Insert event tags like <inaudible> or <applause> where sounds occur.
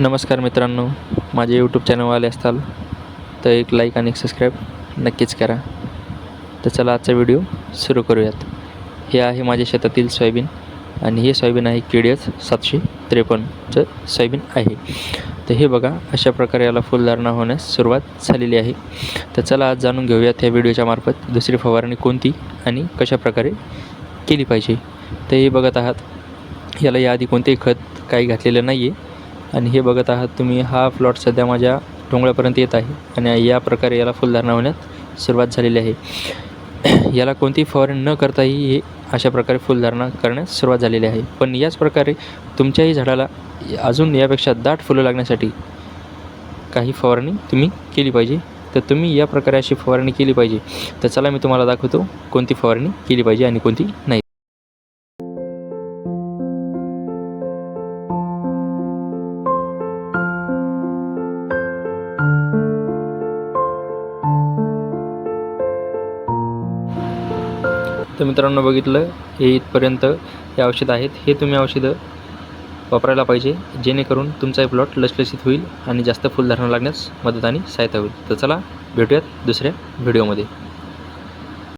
नमस्कार मित्रांनो माझे यूट्यूब चॅनल आले असताल तर एक लाईक आणि एक सबस्क्राईब नक्कीच करा. तर चला आजचा व्हिडिओ सुरू करूयात. हे आहे माझ्या शेतातील सोयाबीन आणि हे सोयाबीन आहे केडीएस सातशे त्रेपन्नचं सोयाबीन आहे. तर हे बघा अशा प्रकारे याला फुलधारणा होण्यास सुरुवात झालेली आहे. तर चला आज जाणून घेऊयात ह्या व्हिडिओच्या मार्फत दुसरी फवारणी कोणती आणि कशा प्रकारे केली पाहिजे. तर हे बघत आहात याला याआधी कोणतेही खत काही घातलेलं नाही आहे आणि हे बघत आहात तुम्ही हा प्लॉट सध्या माझ्या डोंगळापर्यंत येत आहे आणि या प्रकारे याला फुलधारणा होण्यास सुरुवात झालेली आहे. <clears throat> याला कोणतीही फवारणी न करताही हे अशा प्रकारे फुलधारणा करण्यास सुरुवात झालेली आहे. पण याच प्रकारे तुमच्याही झाडाला अजून यापेक्षा दाट फुलं लागण्यासाठी काही फवारणी तुम्ही केली पाहिजे. तर तुम्ही या प्रकारे अशी फवारणी केली पाहिजे. तर चला मी तुम्हाला दाखवतो कोणती फवारणी केली पाहिजे आणि कोणती नाही. तर मित्रांनो बघितलं हे इथपर्यंत हे औषध आहेत. हे तुम्ही औषधं वापरायला पाहिजे जेणेकरून तुमचाही प्लॉट लसलसीत होईल आणि जास्त फुलधारणा लागण्यास मदत आणि सहायता होईल. तर चला भेटूयात दुसऱ्या व्हिडिओमध्ये.